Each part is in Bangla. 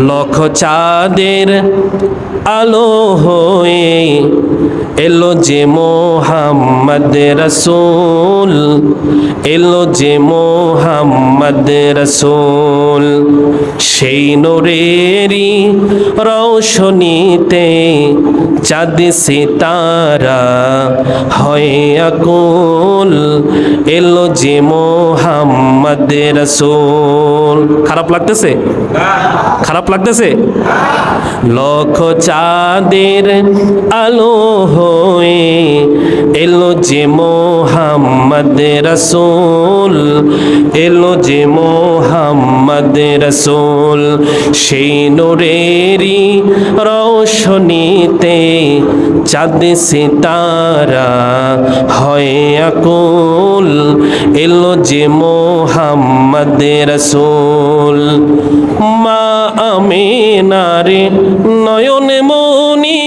লক্ষ চাঁদের আলো হয়ে এলো যে মোহাম্মদ রসুল, এলো যে মোহাম্মদ রসুল, সেই নোরেরি রৌশনীতে চাঁদ সিতারা হয় আকুল। এলো যে মোহাম্মদ রসুল। খারাপ লাগতেছে? খারাপ লাগতেছে? লক্ষ চাঁদের আলো হয়ে এলো যে মোহাম্মদ রসুল এলো যে মোহাম্মদ রসুল সেই নোরেরি রৌশনীতে চাঁদ সিতারা হয় আকুল, এলো যে মোহাম্মদ রসুল। মা আমিনারে নয়ন মনি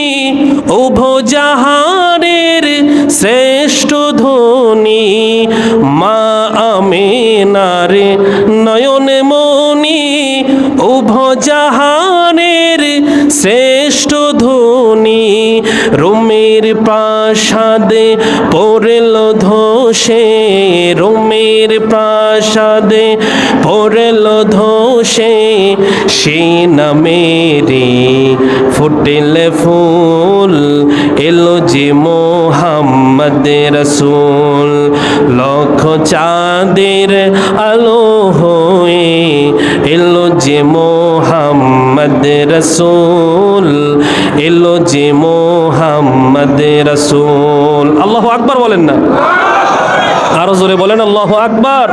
উভ জাহারের শ্রেষ্ঠ ধ্বনি। মা আমিনারে নয়ন মনি উভ জাহানের শ্রেষ্ঠ রুমের প্রাসাদে পড়ল ধসে, রুমের প্রাসাদে পড়ল ধসে, সে নামেরি ফুটেল ফুল, এলো যে মোহাম্মদ রসুল। লক্ষ চাঁদের আলো হয়ে এলো যে মোহাম্মদ রসুল এলো যে মোহাম্মদ রসুল। আল্লাহ আকবার বলেন না? আরও জোরে বলেন আল্লাহ আকবার।